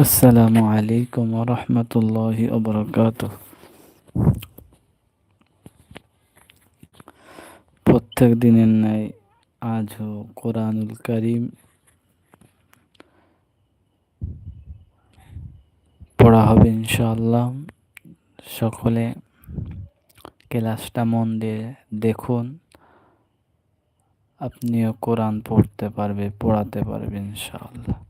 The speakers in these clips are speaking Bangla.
আসসালামু আলাইকুম রহমতুল্লাহি ওবরাকাত প্রত্যেক দিনের ন্যায় আজও কোরআনুল করিম পড়া হবে ইনশাআল্লাহ। সকলে ক্লাসটা মন দিয়ে দেখুন। আপনিও কোরআন পড়তে পারবে, পড়াতে পারবে ইনশাআল্লাহ।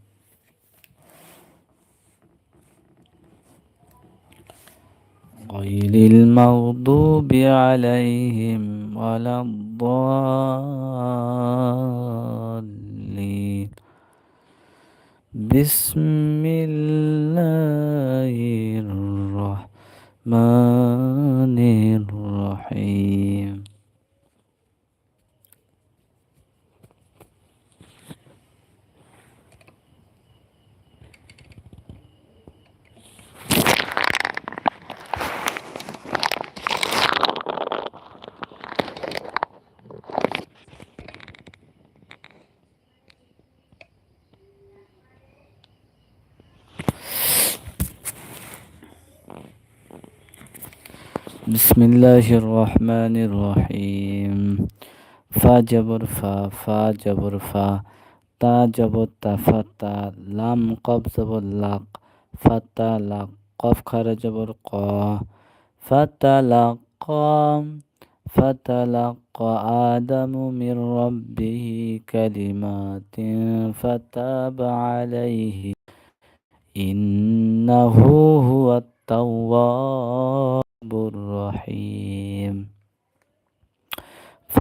غير المغضوب عليهم ولا الضالين. بسم الله الرحمن الرحيم. بسم الله الرحمن الرحيم فا جبر فا فا جبر فا تا جبر تا فتا لام قب زبر لاق فتا لاق قف خر جبر قا فتا لاق فتلقى آدم من ربه كلمات فتاب عليه إنه هو التواب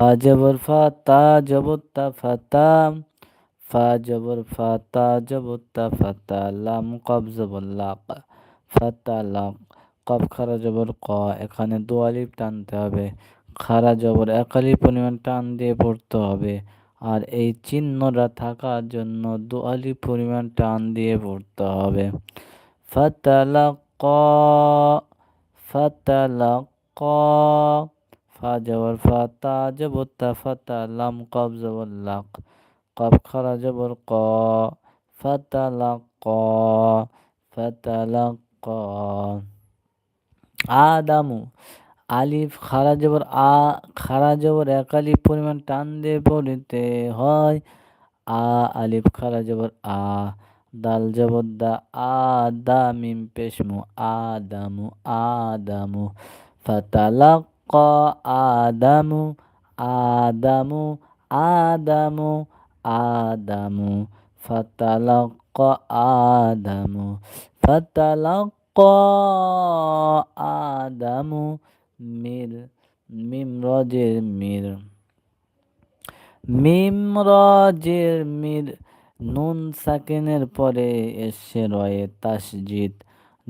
ফা জবর ফা তা জবর তা ফাতা ফা জবর ফা তা তা ফাতা লাম কব জবর লাক ফাতা লাক কব খারা জবর ক। এখানে দোয়ালিপ টানতে হবে। খারা জবর একালি পরিমাণ টান দিয়ে পড়তে হবে। আর এই চিহ্নটা থাকার জন্য দোয়ালি পরিমাণ টান দিয়ে পড়তে হবে। ফা জবর ফা তা জবর তা ফা তা লাম কব জবর লাক কব খরা জবর ক ফাতা ক ফাতা লাক ক আদামু আলিফ খারা জবর আ খারা জবর এক আলিফ পরিমাণ টান দিয়ে পড়িতে হয়। আ আলিফ খারা জবর আ। দাল জবর দা আ, দা মিম পেশমু আ দামু ফাতালাক ফাতালাক্কা আদামু আদামু আদামু আদামু। ফাতালাক্কা আদামু। ফাতালাক্কা, আদামু। মির মিম রজের মির মিম রজের মির নুন সাকিনের পরে এসে রয়ে তাসজিদ।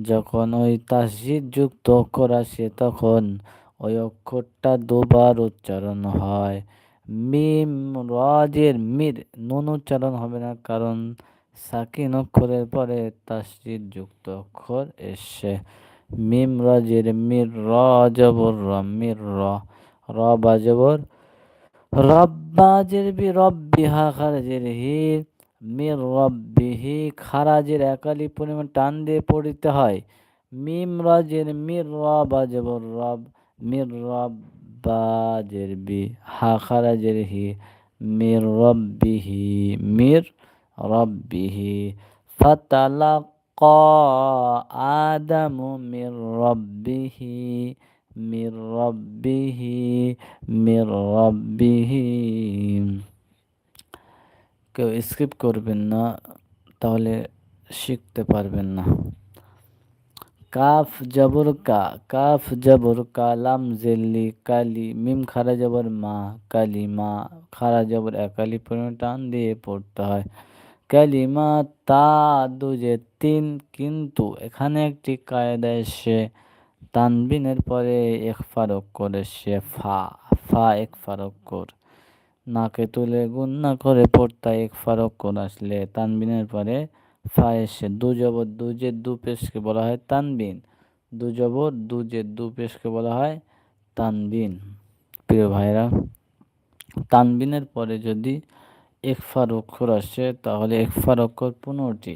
যখন ওই তাসজিদ যুক্ত অক্ষর আসে তখন ওই অক্ষরটা দুবার উচ্চারণ হয়। মিম, রাজের মির, নুন উচ্চারণ হবে না কারণ সাকিন অক্ষরের পরে তাসজিদ যুক্ত অক্ষর এসে মিম, রাজের মির, র, জবর, র, মির, র র বাজবর রব্বাজের বি রব্বি হা খারাজের হি মির রব্বিহি খারাজের একালি পরিমাণ টান দিয়ে পড়িতে হয়। মিম, রাজের মির রব আজবর রব। মির রব্বাজের বি, হা খারাজের হি, মির রব্বিহি মির রব্বিহি ফাতালাক্কা আদামু মির রব্বিহি মির রব্বিহি মির রব্বিহি। কেউ স্কিপ করবেন না, তাহলে শিখতে পারবেন না। কাফ জবর কা, কাফ জবর কা লাম জেল্লি, কালি, মিম খারা জবর মা, কালি মা, খারা জবর একালি পরিমাণ টান দিয়ে পড়তে হয়। কালিমা তা দুজে তিন, কিন্তু এখানে একটি কায়দা এসে তানবিনের পরে এক ফারক করে, সে ফা ফা এক ফারক কর। নাকে তুলে গুন্না করে পড়তা এক ফারক কর আসলে, তানবিনের পরে ফা এসে দু জবর দু যে দু পেশকে বলা হয় তানবিন। দু জবর দু যে দু পেশকে বলা হয় তানবিন। প্রিয় ভাইরা তানবিনের পরে যদি একফার অক্ষর আসে, তাহলে একফার অক্ষর পনেরোটি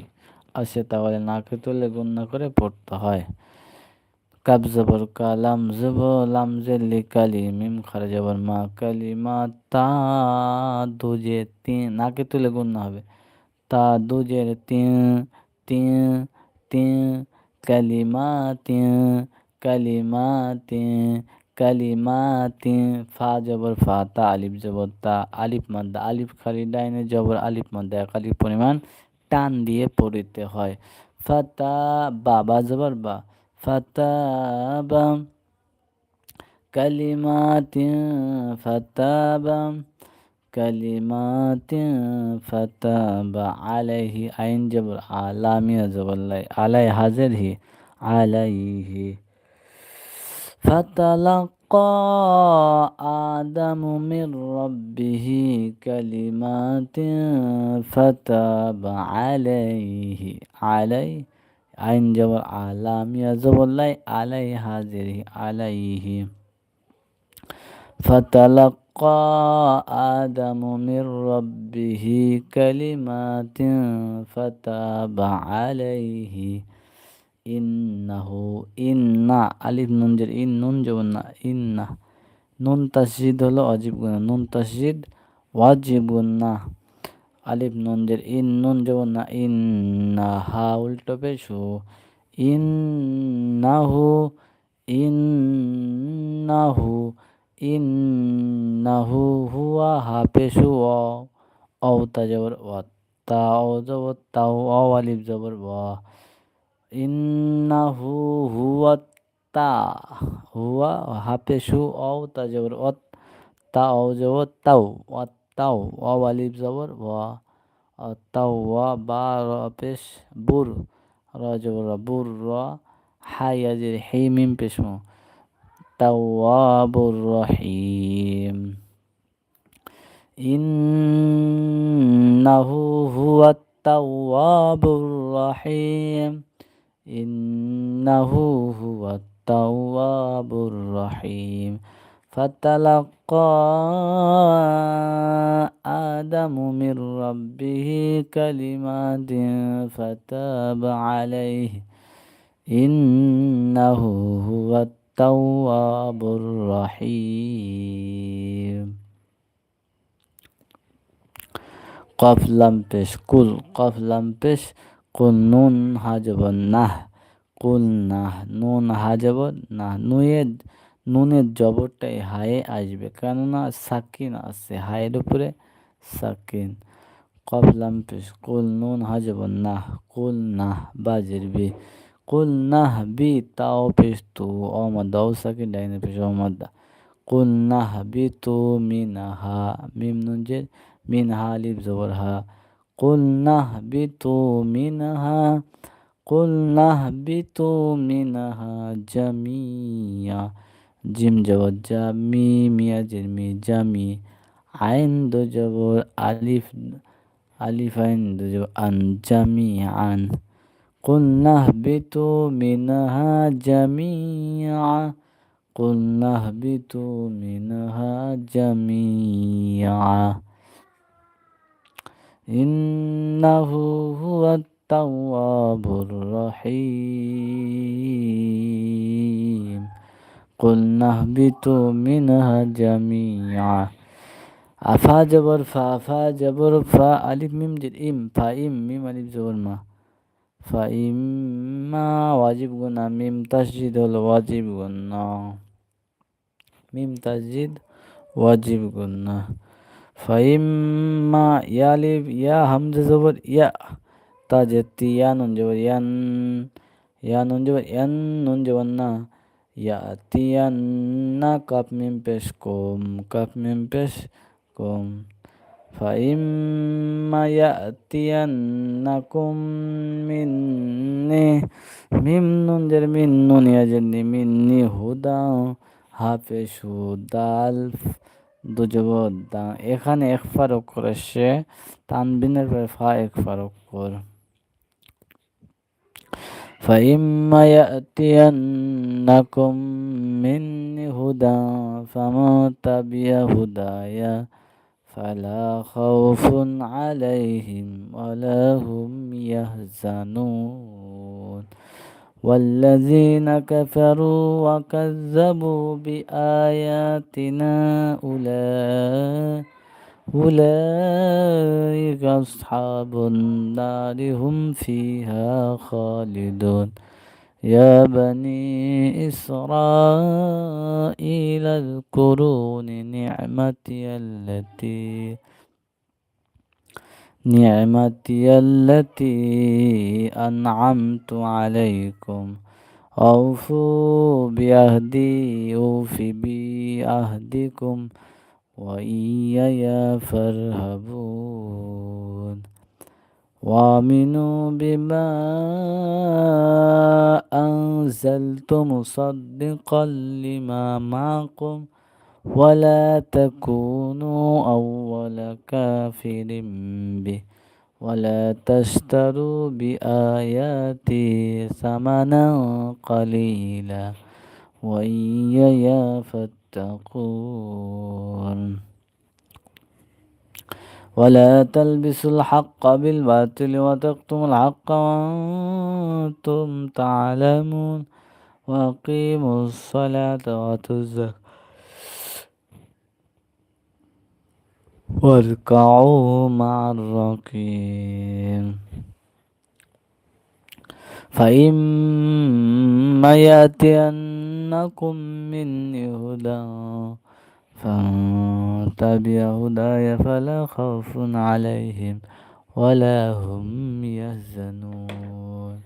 আসে, তাহলে নাকে তুলে গুন্না করে পড়তে হয়। কাব জবর কালাম জব, লাম জেলি কালি মিম খারা জবর মা কালি মা তা দুজে তিন, নাকে তুলে গুন্না হবে। তা দুজের তিন তিন তিন কালিমা তিন কালিমা তিন কালিমাতিন ফা জবর ফা তা আলিফ জবর তা আলিফ মাদ্দা আলিফ খালি ডাইনে জবর আলিফ মাদ্দা এক আলিফ পরিমাণ টান দিয়ে পড়িতে হয়। ফাতা বাবা জবর বা, ফাতা বা কালিমাতিন ফাতাবা কালিমাতিন كلمات فتاب عليه عين جبر عالمية جبر علي حاضر هي عليه. فتلقى آدم من ربه كلمات فتاب عليه علي عين جبر عالمية جبر علي حاضر عليه. فتلقى آدم من ربه كلمات فتاب عليه ইন্নাহু ইন্না আলিফ নুনজের ইন নুন যেমন না ইন্না নুন তাসজিদ হলো অজীব গুণা নুন তাসজিদ ওয়াজিব গুণা আলিফ নুনজের ইন নুন যেমন না ইন্না হা উল্টো পেশু ইন্নাহু ইন্নাহু ইন্নাহু হুয়া হা পেশু অ অ তা জবর ওয়া তা ও জবর তাও অ আলিফ জবর ওয়া ইন্নাহু হুয়া তা হুয়া হাফে সু অও তা জবর অত তা অও জবর তাও অত তাও অ আলিফ জবর ওয়া তাও বা র পেশ বুর র জবর বুর র হাই আজির হি মিম পেশ التواب الرحيم. إنه هو التواب الرحيم. إنه هو التواب الرحيم. فتلقى آدم من ربه كلمات فتاب عليه. إنه هو التواب তাওয়াবুর রাহিম কফ লাম পেশ কুল কফ লাম পেশ কুল নুন হাজব নাহ কুল নাহ নুন হাজব নাহ নুয়ের নুনের জবরটাই হায়ে আসবে কেননা সাকিন আছে হায়ের উপরে সাকিন কফ লাম পেশ কুল নুন হাজব নাহ কুল নাহ বাজির বি কুল নাহ বি তাও পেশ তু অমদ ও সাকিন ডাইনে পেশ অমদ কুল নাহ বি তু মিনাহা মিম নুনজের মিনহা লিপ জবর হা قلنا اهبطوا منها قلنا اهبطوا منها جميعا জিম জবর জামি মিয়া জিরমি জামি আইন দো জবর আলিফ আলিফ আইন দো জবর আন জামি আন قلنا اهبطوا منها جميعا قلنا اهبطوا منها جميعا إنه هو التواب الرحيم قلنا اهبطوا منها جميعا أفا جبر فا فا جبر فا ألف ميم جر إم فا إم ميم ألف جبر ما ফা ইম মা ওয়াজিব গুনা মিম তাসজিদ হলো ওয়াজিব গুনা মিম তাসজিদ ওয়াজিব গুন্না ফাইম্মা ইয়ালিফ ইয়া হামজা জবর ইয়া তাজেতি ইয়া নুন জবর ইয়ান ইয়া নুন জবর ইয়ান নুন জবর না ইয়াতিয়ান্না কাপ মিম পেশ কম কাপ মিম পেশ কম فإما يأتينكم مني মিম নুন জের মিন নুন ইয়াজেরনি মিন্নি হুদা হাফেশ হুদাল দুজব দা এখানে এক ফারক করেছে তানবিনের পরে ফা এক ফারক কর فإما يأتينكم مني هدى فمن تبع هدايا فلا خوف عليهم ولا هم يحزنون. والذين كفروا وكذبوا بآياتنا أولئك أولئك أصحاب النار هم فيها خالدون. يا بني إسرائيل اذكروا نعمتي التي نعمتي التي أنعمت عليكم. أوفوا بعهدي أوف بعهدكم وإياي فارهبون. وآمنوا بما أنزلت مصدقا لما معكم ولا تكونوا أول كافر به ولا تشتروا بآياتي ثمنا قليلا وإياي فاتقون ولا تلبسوا الحق بالباطل وتكتموا الحق وأنتم تعلمون وأقيموا الصلاة وآتوا الزكاة. واركعوا مع الراكعين فإما يأتينكم مني هدى فاتبع هداي فلا خوف عليهم ولا هم يحزنون.